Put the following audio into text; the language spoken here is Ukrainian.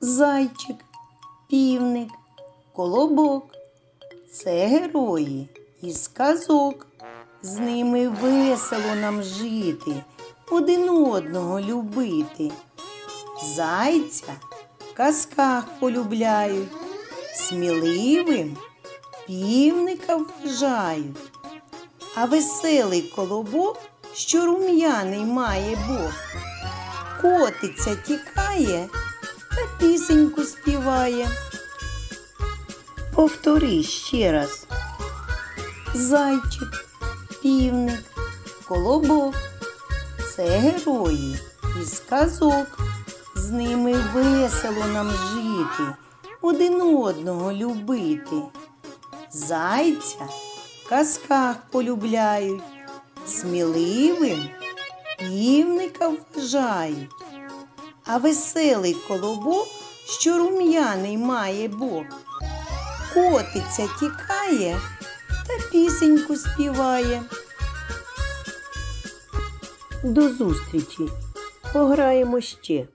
зайчик, півник, колобок. Це герої із казок. З ними весело нам жити, один одного любити. Зайця в казках полюбляють, сміливим півника вважають. А веселий колобок, що рум'яний має Бог, котиться тікає та пісеньку співає. Повтори ще раз. Зайчик, півник, колобок. Це герої із казок. З ними весело нам жити, один одного любити. Зайця в казках полюбляють, сміливим півника вважають. А веселий колобок, що рум'яний має бок, Котиця тікає та пісеньку співає. До зустрічі! Пограємо ще.